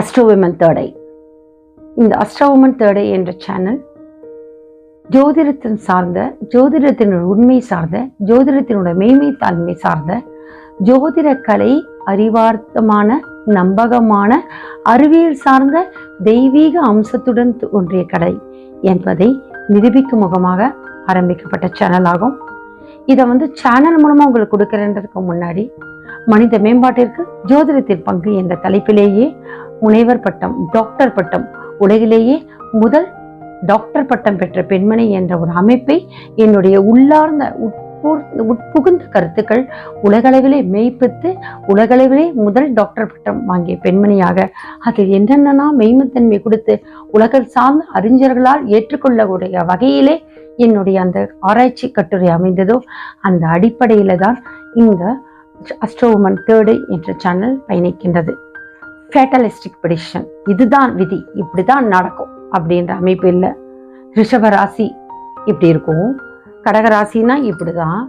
அஸ்ட்ரோவிமன் தேர்டை இந்த அஸ்ட்ரோவிமன் தேர்டை என்ற சேனல் ஜோதிடத்தின் சார்ந்த ஜோதிடத்தினுடைய உண்மை சார்ந்த ஜோதிடத்தினுடைய மேய்மை தன்மை சார்ந்த ஜோதிட கலை அறிவார்த்தமான நம்பகமான அறிவியல் சார்ந்த தெய்வீக அம்சத்துடன் ஒன்றிய கடை என்பதை நிரூபிக்கும் முகமாக ஆரம்பிக்கப்பட்ட சேனல் ஆகும். இதை வந்து சேனல் மூலமாக உங்களுக்கு கொடுக்குறேன்றதுக்கு முன்னாடி மனித மேம்பாட்டிற்கு ஜோதிடத்தின் பங்கு என்ற தலைப்பிலேயே முனைவர் பட்டம் டாக்டர் பட்டம். உலகிலேயே முதல் டாக்டர் பட்டம் பெற்ற பெண்மணி என்ற ஒரு அமைப்பை என்னுடைய உள்ளார்ந்த உட்புகுந்த கருத்துக்கள் உலகளவிலே மெய்ப்பித்து உலகளவிலே முதல் டாக்டர் பட்டம் வாங்கிய பெண்மணியாக அதில் என்னென்னா மெய்மத்தன்மை கொடுத்து உலகம் சார்ந்த அறிஞர்களால் ஏற்றுக்கொள்ளக்கூடிய வகையிலே என்னுடைய அந்த ஆராய்ச்சி கட்டுரை அமைந்ததோ அந்த அடிப்படையில தான் இந்த அஸ்ட்ரோமன் தேர்டு என்ற சேனல் பயணிக்கின்றது. ஃபேட்டலிஸ்டிக் ப்ரிடிஷன் இதுதான் விதி இப்படிதான் நடக்கும் அப்படின்ற அமைப்பு இல்லை. ரிஷப ராசி இப்படி இருக்கும். கடக ராசினா இப்படிதான்.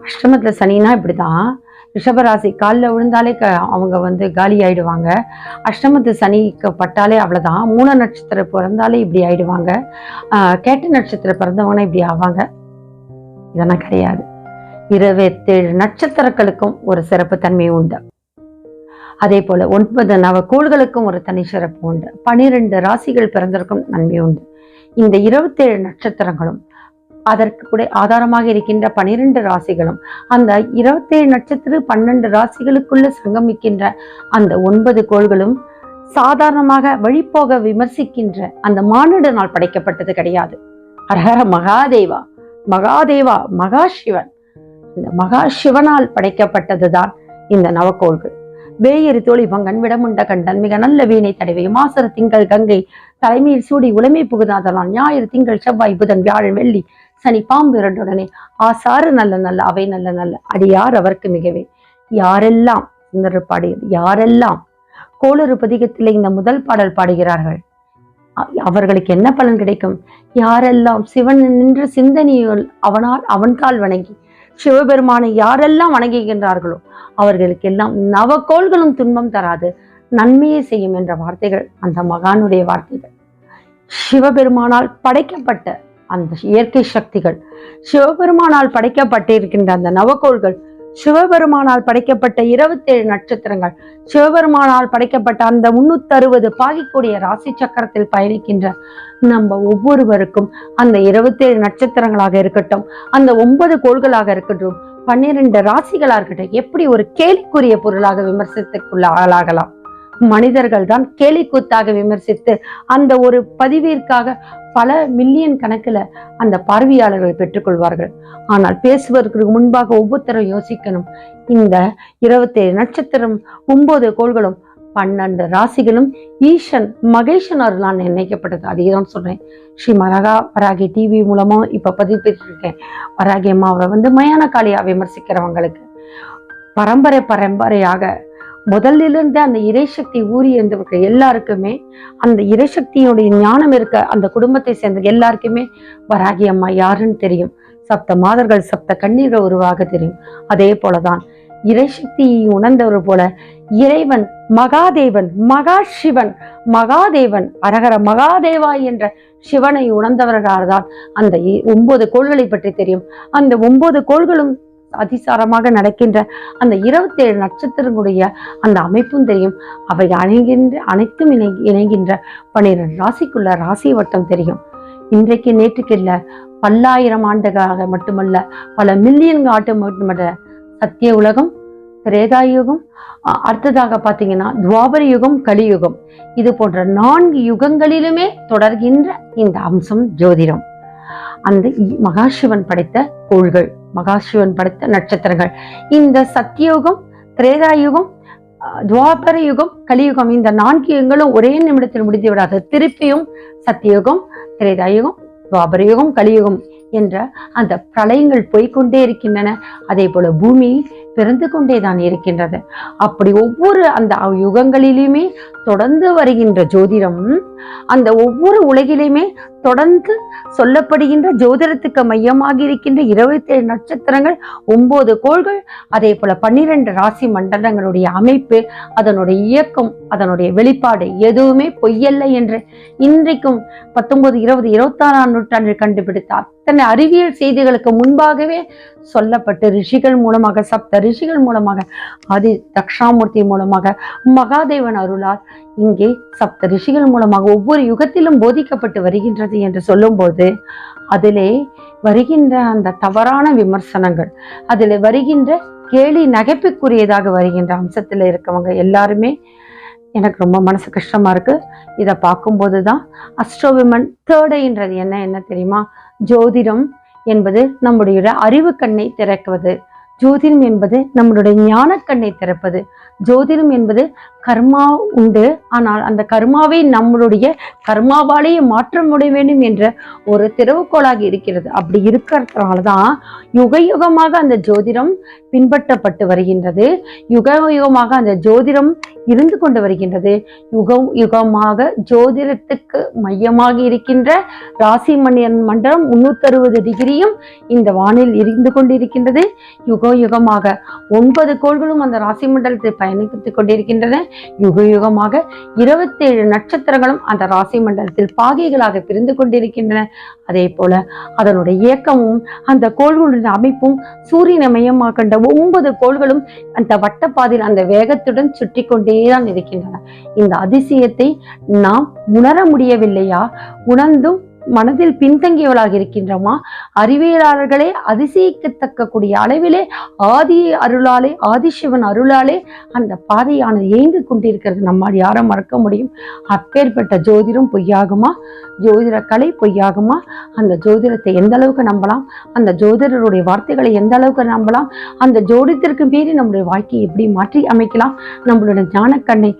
அஷ்டமத்தில் சனினா இப்படிதான். ரிஷபராசி காலில் விழுந்தாலே க அவங்க வந்து காலி ஆயிடுவாங்க. அஷ்டமத்து சனிக்கு பட்டாலே அவ்வளோதான் மூணு நட்சத்திரம் பிறந்தாலே இப்படி ஆயிடுவாங்க. ஆஹ் கேட்ட நட்சத்திரம் பிறந்தவங்கன்னா இப்படி ஆவாங்க. இதெல்லாம் கிடையாது. இருபத்தேழு நட்சத்திரங்களுக்கும் ஒரு சிறப்பு தன்மை உண்டு. அதே போல ஒன்பது நவக்கோள்களுக்கும் ஒரு தனி சிறப்பு உண்டு. பனிரெண்டு ராசிகள் பிறந்திருக்கும் நன்மை உண்டு. இந்த இருபத்தேழு நட்சத்திரங்களும் அதற்கு கூட ஆதாரமாக இருக்கின்ற பனிரெண்டு ராசிகளும் அந்த இருபத்தேழு நட்சத்திர பன்னெண்டு ராசிகளுக்குள்ள சங்கமிக்கின்ற அந்த ஒன்பது கோள்களும் சாதாரணமாக வழிபோக விமர்சிக்கின்ற அந்த மானிட நாள் படைக்கப்பட்டது கிடையாது. ஹரஹர மகாதேவா மகாதேவா மகாசிவன். இந்த மகாசிவனால் படைக்கப்பட்டதுதான் இந்த நவக்கோள்கள். வேயறு தோழி பங்கன் விடமுண்ட கண்டன் மிக நல்ல வீணை தடவை. மாசர திங்கள் கங்கை தலைமையில் சூடி உலைமை புகுதாதலான் ஞாயிறு திங்கள் செவ்வாய் புதன் வியாழன் வெள்ளி சனி பாம்பு இரண்டுடனே. ஆசாறு நல்ல நல்ல அவை நல்ல நல்ல அடியார் அவருக்கு மிகவே. யாரெல்லாம் சுந்தர பாடியது யாரெல்லாம் கோளறு பதிகத்தில் இந்த முதல் பாடல் பாடுகிறார்கள்? அவர்களுக்கு என்ன பலன் கிடைக்கும்? யாரெல்லாம் சிவன் நின்ற சிந்தனையுள் அவனால் அவன்கால் வணங்கி சிவபெருமானை யாரெல்லாம் வணங்குகின்றார்களோ அவர்களுக்கெல்லாம் நவக்கோள்களும் துன்பம் தராது. நன்மையை செய்யும் என்ற வார்த்தைகள் அந்த மகானுடைய வார்த்தைகள். சிவபெருமானால் படைக்கப்பட்ட அந்த இயற்கை சக்திகள் சிவபெருமானால் படைக்கப்பட்டிருக்கின்ற அந்த நவக்கோள்கள் சிவபெருமானால் படைக்கப்பட்ட இருபத்தேழு நட்சத்திரங்கள். சிவபெருமானால் படைக்கப்பட்ட அந்த முன்னூத்தறுபது பாகிக்கூடிய ராசி சக்கரத்தில் பயணிக்கின்ற நம்ம ஒவ்வொருவருக்கும் அந்த இருபத்தேழு நட்சத்திரங்களாக இருக்கட்டும் அந்த ஒன்பது கோள்களாக இருக்கட்டும் பன்னிரண்டு ராசிகளாக இருக்கட்டும் எப்படி ஒரு கேலிக்குரிய பொருளாக விமர்சனத்துக்குள்ள ஆளாகலாம். மனிதர்கள் தான் கேலிக்கூத்தாக விமர்சித்து அந்த ஒரு பதிவிற்காக பல மில்லியன் கணக்கில் அந்த பார்வையாளர்களை பெற்றுக்கொள்வார்கள். ஆனால் பேசுவதற்கு முன்பாக ஒவ்வொருத்தரும் யோசிக்கணும். இந்த இருபத்தேழு நட்சத்திரம் ஒன்பது கோள்களும் பன்னெண்டு ராசிகளும் ஈஷன் மகேஷன் நான் நிர்ணயிக்கப்பட்டது. அதே தான் சொல்றேன். ஸ்ரீ மரகா வராகி டிவி மூலமா இப்ப பதிப்பிட்டு இருக்கேன் வராகி அம்மாவை வந்து மயான காளியா விமர்சிக்கிறவங்களுக்கு பரம்பரை பரம்பரையாக முதலிலிருந்து அந்த இறைசக்தி ஊறி இருந்தவர்கள் எல்லாருக்குமே அந்த இறைசக்தியுடைய ஞானம் இருக்க அந்த குடும்பத்தை சேர்ந்த எல்லாருக்குமே வராகி அம்மா யாருன்னு தெரியும். சப்த மாதர்கள் சப்த கண்ணீர்கள் உருவாக தெரியும். அதே போலதான் இறைசக்தியை உணர்ந்தவர் போல இறைவன் மகாதேவன் மகா சிவன் மகாதேவன் அரகர மகாதேவா என்ற சிவனை உணர்ந்தவர்களால்தான் அந்த ஒன்பது கோள்களை பற்றி தெரியும். அந்த ஒன்பது கோள்களும் அதிசாரமாக நடக்கின்ற அந்த இருபத்தேழு நட்சத்திரங்களுடைய அந்த அமைப்பும் தெரியும். அவை அணைகின்ற அனைத்தும் இணை இணைகின்ற பன்னிரண்டு ராசிக்குள்ள ராசி வட்டம் தெரியும். இன்றைக்கு நேற்றுக்கு பல்லாயிரம் ஆண்டுகளாக மட்டுமல்ல பல மில்லியன் ஆண்டு மட்டுமல்ல சத்திய உலகம் திரேதா யுகம் அடுத்ததாக பார்த்தீங்கன்னா துவாபர யுகம் கலியுகம் இது போன்ற நான்கு யுகங்களிலுமே தொடர்கின்ற இந்த அம்சம் ஜோதிடம். அந்த மகாசிவன் படைத்த கோள்கள். மகாசிவன் படுத்த நட்சத்திரங்கள். இந்த சத்தியயுகம் திரேதாயுகம் துவாபர யுகம் கலியுகம் இந்த நான்கு யுகங்களும் ஒரே நிமிடத்தில் முடிந்து விடாது திருப்பியும் சத்தியுகம் திரேதாயுகம் துவாபர யுகம் கலியுகம் என்ற அந்த பிரளயங்கள் போய்கொண்டே இருக்கின்றன. அதே போல பூமி பிறந்து கொண்டேதான் இருக்கின்றது. அப்படி ஒவ்வொரு அந்த யுகங்களிலுமே தொடர்ந்து வருகின்ற ஜோதிடம் அந்த ஒவ்வொரு உலகிலுமே தொடர்ந்து சொல்லப்படுகின்ற ஜோதிடத்துக்கு மையமாக இருக்கின்ற இருபத்தி ஏழு நட்சத்திரங்கள் ஒன்பது கோள்கள் அதே போல பன்னிரண்டு ராசி மண்டலங்களுடைய அமைப்பு அதனுடைய இயக்கம் அதனுடைய வெளிப்பாடு எதுவுமே பொய்யல்ல என்று இன்றைக்கும் பத்தொன்பது இருபது இருபத்தாறாம் நூற்றாண்டில் கண்டுபிடித்தார். அத்தனை அறிவியல் செய்திகளுக்கு முன்பாகவே சொல்லப்பட்டு ரிஷிகள் மூலமாக சப்த ரிஷிகள் மூலமாக ஆதி தக்ஷாமூர்த்தி மூலமாக மகாதேவன் அருளால் இங்கே சப்த ரிஷிகள் மூலமாக ஒவ்வொரு யுகத்திலும் போதிக்கப்பட்டு வருகின்றது என்று சொல்லும்போது அதிலே வருகின்ற அந்த தவறான விமர்சனங்கள் அதில் வருகின்ற கேலி நகைப்புக்குரியதாக வருகின்ற அம்சத்தில் இருக்கவங்க எல்லாருமே எனக்கு ரொம்ப மனசு கஷ்டமாக இருக்குது இதை பார்க்கும்போது தான் அஸ்ட்ரோவிமன் தேர்டைன்றது என்ன என்ன தெரியுமா? ஜோதிடம் என்பது நம்முடைய அறிவு கண்ணை திறக்குவது. ஜோதிடம் என்பது நம்மளுடைய ஞான கண்ணை திறப்பது. ஜோதிடம் என்பது கர்மா உண்டு. ஆனால் அந்த கர்மாவை நம்மளுடைய கர்மாவாலேயே மாற்றம் முடிய வேண்டும் என்ற ஒரு திறவுகோளாக இருக்கிறது. அப்படி இருக்கிறதுனால தான் யுக யுகமாக அந்த ஜோதிடம் பின்பற்றப்பட்டு வருகின்றது. யுக யுகமாக அந்த ஜோதிடம் இருந்து கொண்டு வருகின்றது. யுகம் யுகமாக ஜோதிடத்துக்கு மையமாக இருக்கின்ற ராசி மணியன் மண்டலம் முன்னூத்தி அறுபது டிகிரியும் இந்த வானில் இருந்து கொண்டிருக்கின்றது. யுக யுகமாக ஒன்பது கோள்களும் அந்த ராசி மண்டலத்தை பயணித்துக் கொண்டிருக்கின்றன. யுக யுகமாக இருபத்தேழு நட்சத்திரங்களும் அந்த ராசி மண்டலத்தில் பாகைகளாக பிரிந்து கொண்டிருக்கின்றன. அதே போல அதனுடைய இயக்கமும் அந்த கோள்களுடைய அமைப்பும் சூரியனை மையமாக கண்ட ஒன்பது கோள்களும் அந்த வட்டப்பாதையில் அந்த வேகத்துடன் சுற்றி கொண்டேதான் இருக்கின்றன. இந்த அதிசயத்தை நாம் உணர முடியவில்லையா? உணர்ந்தும் மனதில் பின்தங்கியவளாக இருக்கின்றோமா? அறிவியலாளர்களே அதிசயிக்கத்தக்க கூடிய அளவிலே ஆதி அருளாலே ஆதிசிவன் அருளாலே அந்த பாதையானது இயங்கிக் கொண்டிருக்கிறது. நம்மால் யாரை மறக்க முடியும். அப்பேற்பட்ட ஜோதிடம் பொய்யாகுமா? ஜோதிட கலை பொய்யாகுமா? அந்த ஜோதிடத்தை எந்த அளவுக்கு நம்பலாம்? அந்த ஜோதிடருடைய வார்த்தைகளை எந்த அளவுக்கு நம்பலாம்? அந்த ஜோதிடத்திற்கு மீறி நம்முடைய வாழ்க்கையை எப்படி மாற்றி அமைக்கலாம்? நம்மளுடைய ஞானக்கண்ணை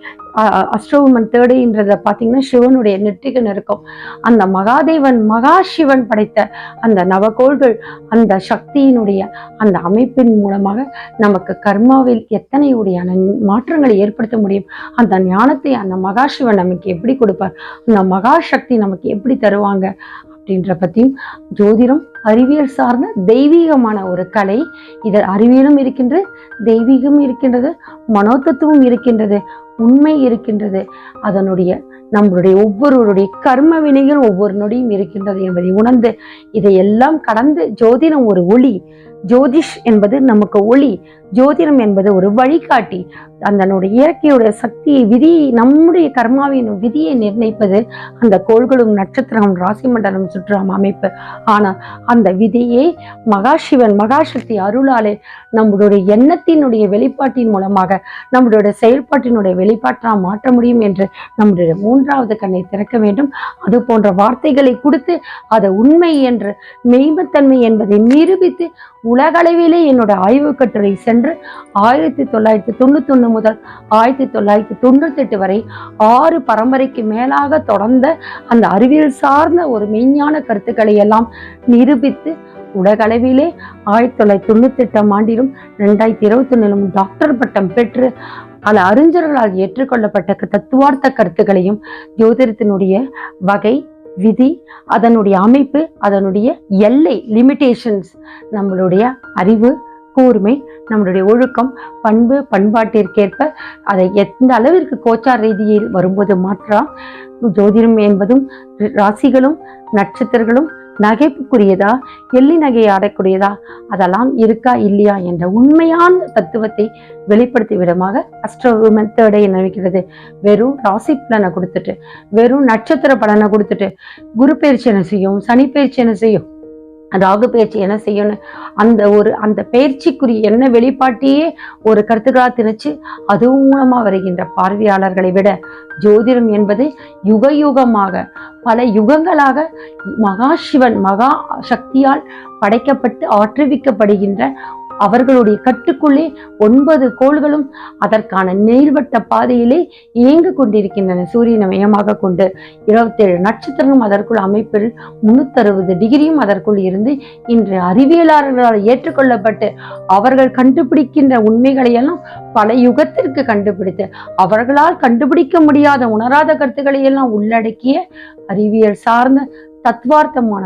அஸ்ட்ரோமன் தேர்டுன்றத பார்த்தீங்கன்னா சிவனுடைய நெற்றிகன் இருக்கும். அந்த மகாதேவன் மகா சிவன் படைத்த அந்த நவகோள்கள் அந்த சக்தியினுடைய அந்த அமைப்பின் மூலமாக நமக்கு கர்மாவில் எத்தனையுடையான மாற்றங்களை ஏற்படுத்த முடியும்? அந்த ஞானத்தை அந்த மகாசிவன் நமக்கு எப்படி கொடுப்பார்? அந்த மகா சக்தி நமக்கு எப்படி தருவாங்க அப்படின்ற பற்றியும் ஜோதிடம் அறிவியல் சார்ந்த தெய்வீகமான ஒரு கலை. இதில் அறிவியலும் இருக்கின்றது தெய்வீகம் இருக்கின்றது மனோதத்துவம் இருக்கின்றது உண்மை இருக்கின்றது. அதனுடைய நம்மளுடைய ஒவ்வொருவருடைய கர்ம வினைகள் ஒவ்வொரு நொடியும் இருக்கின்றது என்பதை உணர்ந்து இதையெல்லாம் கடந்து ஜோதிடம் ஒரு ஒளி. ஜோதிஷ் என்பது நமக்கு ஒளி ஜோதிடம் என்பது ஒரு வழிகாட்டி. அதனுடைய இயற்கையுடைய சக்தியை விதி நம்முடைய கர்மாவின் விதியை நிர்ணயிப்பது அந்த கோள்களும் நட்சத்திரம் ராசி மண்டலம் சுற்றம் அமைப்பு. ஆனால் அந்த விதியை மகாசிவன் மகாசக்தி அருளாலே நம்மளுடைய எண்ணத்தினுடைய வெளிப்பாட்டின் மூலமாக நம்மளுடைய செயல்பாட்டினுடைய வெளிப்பாட்டால் மாற்ற முடியும் என்று நம்முடைய மூன்றாவது கண்ணை திறக்க வேண்டும். அது போன்ற வார்த்தைகளை கொடுத்து அதை உண்மை என்று மெய்மத்தன்மை என்பதை நிரூபித்து உலகளவிலே என்னோட ஆய்வு கட்டுரை சென்று ஆயிரத்தி தொள்ளாயிரத்தி தொண்ணூத்தி முதல் ஆயிரத்தி தொள்ளாயிரத்தி தொண்ணூத்தி எட்டு வரை ஆறு பரம்பரைக்கு மேலாக தொடர்ந்த அந்த அறிவியல் சார்ந்த ஒரு மெய்ஞான கருத்துக்களை எல்லாம் நிரூபித்து உலகளவிலே ஆயிரத்தி தொள்ளாயிரத்தி தொண்ணூத்தி எட்டாம் ஆண்டிலும் ரெண்டாயிரத்தி இருபத்தி ஒன்னிலும் டாக்டர் பட்டம் பெற்று பல அறிஞர்களால் ஏற்றுக்கொள்ளப்பட்ட தத்துவார்த்த கருத்துக்களையும் ஜோதிடத்தினுடைய வகை விதி அதனுடைய அமைப்பு அதனுடைய எல்லை லிமிட்டேஷன்ஸ் நம்மளுடைய அறிவு கூர்மை நம்மளுடைய ஒழுக்கம் பண்பு பண்பாட்டிற்கேற்ப அதை எந்த அளவிற்கு கோச்சார் ரீதியில் வரும்போது மாற்றம் ஜோதிடம் என்பதும் ராசிகளும் நட்சத்திரங்களும் நகைப்புக்குரியதா? எள்ளி நகையை ஆடக்கூடியதா? அதெல்லாம் இருக்கா இல்லையா என்ற உண்மையான தத்துவத்தை வெளிப்படுத்தி விடமாக அஸ்ட்ரோ மெத்தடை நினைக்கிறது வெறும் ராசி பலனை கொடுத்துட்டு வெறும் நட்சத்திர பலனை கொடுத்துட்டு குரு பயிற்சி என்ன செய்யும்? சனி பயிற்சி என்ன செய்யும்? ராகு பயிற்சி என்ன செய்யணும்? அந்த ஒரு அந்த பயிற்சிக்குரிய என்ன வெளிப்பாட்டையே ஒரு கருத்துக்களாக திணிச்சு அது மூலமா வருகின்ற பார்வையாளர்களை விட ஜோதிடம் என்பது யுக யுகமாக பல யுகங்களாக மகா சிவன் மகா சக்தியால் படைக்கப்பட்டு ஆற்றுவிக்கப்படுகின்ற அவர்களுடைய கட்டுக்குள்ளே ஒன்பது கோள்களும் அதற்கான நீள்வட்ட பாதையிலே இயங்கு கொண்டிருக்கின்றன. சூரியனை மையமாக கொண்டு இருபத்தேழு நட்சத்திரங்களும் அதற்குள் அமைப்பில் முன்னூத்தறுபது டிகிரியும் அதற்குள் இருந்து இன்று அறிவியலாளர்களால் ஏற்றுக்கொள்ளப்பட்டு அவர்கள் கண்டுபிடிக்கின்ற உண்மைகளையெல்லாம் பல யுகத்திற்கு கண்டுபிடித்து அவர்களால் கண்டுபிடிக்க முடியாத உணராத கருத்துக்களை எல்லாம் உள்ளடக்கிய அறிவியல் சார்ந்த தத்வார்த்தமான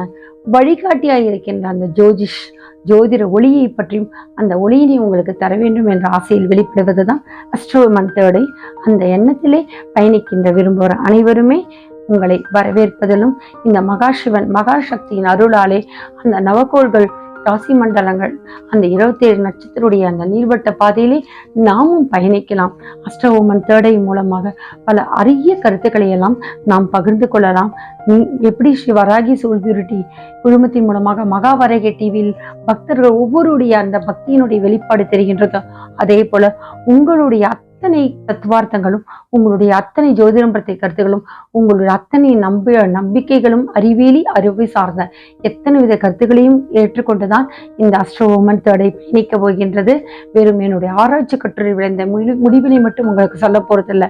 வழிகாட்டியாக இருக்கின்ற அந்த ஜோதிஷ் ஜோதிட ஒளியை பற்றியும் அந்த ஒளியினை உங்களுக்கு தர வேண்டும் என்ற ஆசையில் வெளிப்படுவதுதான் அஸ்ட்ரோ மந்தோடை அந்த எண்ணத்திலே பயணிக்கின்ற விரும்புகிற அனைவருமே உங்களை வரவேற்பதிலும் இந்த மகாசிவன் மகாசக்தியின் அருளாலே அந்த நவகோள்கள் ராசி மண்டலங்கள் அந்த இருபத்தேழு நட்சத்திரடைய அந்த நீள்வட்ட பாதையிலே நாமும் பயணிக்கலாம். அஷ்டவோமன் தேடை மூலமாக பல அரிய கருத்துக்களை எல்லாம் நாம் பகிர்ந்து கொள்ளலாம். நீ- எப்படி ஸ்ரீ வராகி சோல் குழுமத்தின் மூலமாக மகாவரகை டிவியில் பக்தர்கள் ஒவ்வொருடைய அந்த பக்தியினுடைய வெளிப்பாடு தெரிகின்றது. அதே போல உங்களுடைய அத்தனை தத்துவார்த்தங்களும் உங்களுடைய அத்தனை ஜோதிடம் பற்றிய கருத்துகளும் உங்களுடைய அத்தனை நம்ப நம்பிக்கைகளும் அறிவியலி அறிவை சார்ந்த எத்தனை வித கருத்துக்களையும் ஏற்றுக்கொண்டுதான் இந்த அஸ்ட்ரோமன் தேடை பயணிக்க போகின்றது. வெறும் என்னுடைய ஆராய்ச்சி கட்டுரை விளைந்த முடிவினை மட்டும் உங்களுக்கு சொல்ல போறதில்லை.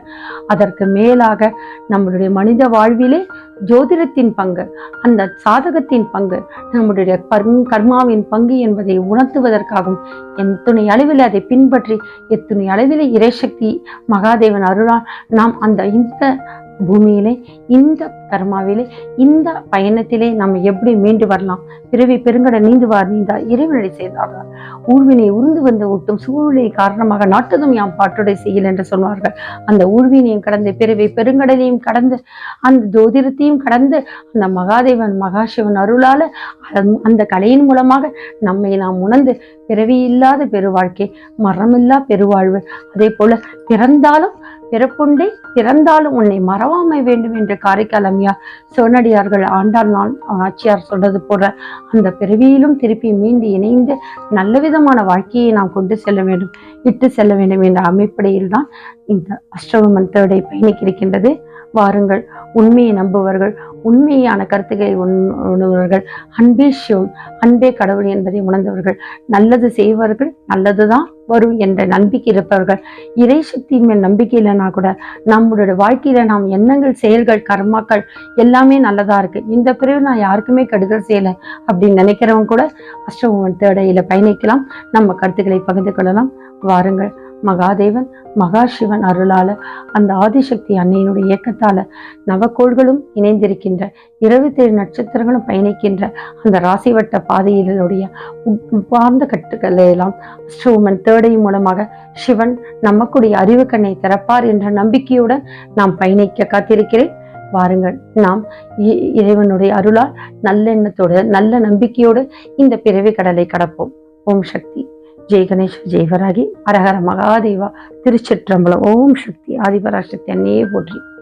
அதற்கு மேலாக நம்மளுடைய மனித வாழ்விலே ஜோதிடத்தின் பங்கு அந்த சாதகத்தின் பங்கு நம்முடைய கர்மாவின் பங்கு என்பதை உணர்த்துவதற்காகவும் எத்துணை அளவில் அதை பின்பற்றி எத்துணை அளவில் இறைசக்தி மகாதேவன் அருளால் நாம் அந்த இந்த பூமியிலே இந்த கர்மாவிலே இந்த பயணத்திலே நம்ம எப்படி மீண்டு வரலாம்? பிறவி பெருங்கட நீந்துவார் நீந்தா இறைவனடி செய்தார்கள் ஊழ்வினை உருந்து வந்து ஒட்டும் சூழ்நிலை காரணமாக நாட்டதும் யாம் பாட்டுடை செய்யல் என்று சொல்வார்கள். அந்த ஊழ்வினையும் கடந்து பிறவி பெருங்கடலையும் கடந்து அந்த ஜோதிடத்தையும் கடந்து அந்த மகாதேவன் மகாசிவன் அருளால அந்த- அந்த கலையின் மூலமாக நம்மை நாம் உணர்ந்து பிறவி இல்லாத பெருவாழ்க்கை மரமில்லா பெருவாழ்வு. அதே போல பிறந்தாலும் பிறப்புண்டே பிறந்தாலும் உன்னை மறவாமை வேண்டும் என்று காரைக்கால் அம்மையா சிவனடியார்கள் ஆண்டாள் நான் ஆச்சியார் சொன்னது போல அந்த பிறவியிலும் திருப்பி மீண்டு இணைந்து நல்ல விதமான வாழ்க்கையை நாம் கொண்டு செல்ல வேண்டும் இட்டு செல்ல வேண்டும் என்ற அமைப்படையில் தான் இந்த அஷ்டவமன் தேர்டை பயணிக்கிருக்கின்றது. வாருங்கள் உண்மையை நம்புவர்கள் உண்மையான கருத்துக்களை உண்- உணர்வர்கள் அன்பே சிவம் அன்பே கடவுள் என்பதை உணர்ந்தவர்கள். நல்லது செய்வர்கள் நல்லதுதான் வரும் என்ற நம்பிக்கை இருப்பவர்கள். இறை சக்தியின் மேல் நம்பிக்கை இல்லைன்னா கூட நம்மளோட வாழ்க்கையில நாம் எண்ணங்கள் செயல்கள் கர்மாக்கள் எல்லாமே நல்லதா இருக்கு. இந்த பிறகு நான் யாருக்குமே கெடுதல் செய்யலை அப்படின்னு நினைக்கிறவங்க கூட அஷ்டமன் தேடையில பயணிக்கலாம். நம்ம கருத்துக்களை பகிர்ந்து கொள்ளலாம். வாருங்கள். மகாதேவன் மகாசிவன் அருளால அந்த ஆதிசக்தி அன்னையினுடைய இயக்கத்தால நவக்கோள்களும் இணைந்திருக்கின்ற இருபத்தேழு நட்சத்திரங்களும் பயணிக்கின்ற அந்த ராசிவட்ட பாதையினுடைய உட்பார்ந்த கட்டுக்களை எல்லாம் அஷ்டோமன் தேடை மூலமாக சிவன் நமக்குடைய அறிவு கண்ணை திறப்பார் என்ற நம்பிக்கையுடன் நாம் பயணிக்க காத்திருக்கிறேன். வாருங்கள் நாம் இ- இறைவனுடைய அருளால் நல்லெண்ணத்தோடு நல்ல நம்பிக்கையோடு இந்த பிறவி கடலை கடப்போம். ஓம் சக்தி. ஜெய் கணேஷ் ஜெய்வராகி அரஹர மகாதேவா திருச்சிற்றம்பலம் ஓம் சக்தி ஆதிபராசக்தி அன்னையே போற்றி.